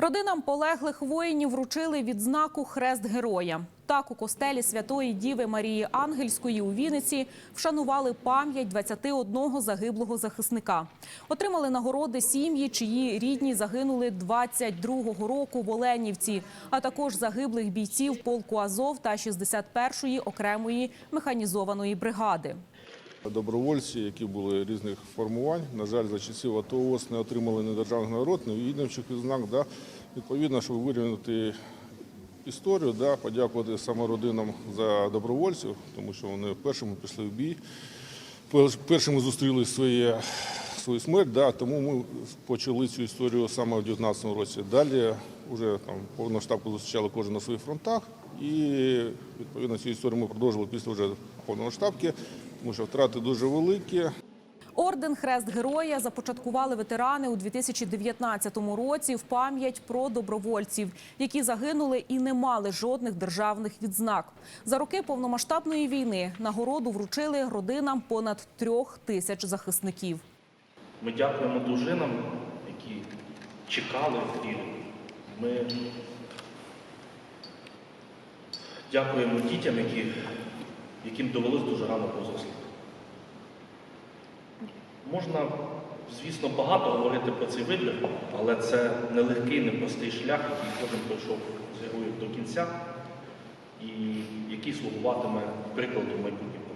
Родинам полеглих воїнів вручили відзнаку Хрест Героя. Так у костелі Святої Діви Марії Ангельської у Вінниці вшанували пам'ять 21 загиблого захисника. Отримали нагороди сім'ї, чиї рідні загинули 22-го року в Оленівці, а також загиблих бійців полку Азов та 61-ї окремої механізованої бригади. Добровольці, які були різних формувань, на жаль, за часів АТО ООС не отримали ні державних нагород, ні відомчих відзнак. Да. Відповідно, щоб вирівняти історію, да, подякувати саме родинам за добровольців, тому що вони першими пішли в бій, перш- першими зустріли своє, свою смерть, да, тому ми почали цю історію саме в 2019 році. Далі вже там повноштабку зустрічали кожен на своїх фронтах, і відповідно цю історію ми продовжили після вже повномасштабки, тому що втрати дуже великі. Орден Хрест Героя започаткували ветерани у 2019 році в пам'ять про добровольців, які загинули і не мали жодних державних відзнак. За роки повномасштабної війни нагороду вручили родинам понад трьох тисяч захисників. Ми дякуємо дружинам, які чекали і ми дякуємо дітям, які, яким довелось дуже рано позрослити. Можна, звісно, багато говорити про цей вибір, але це нелегкий, непростий шлях, який кожен пройшов з героїв до кінця і який слугуватиме прикладом майбутнього.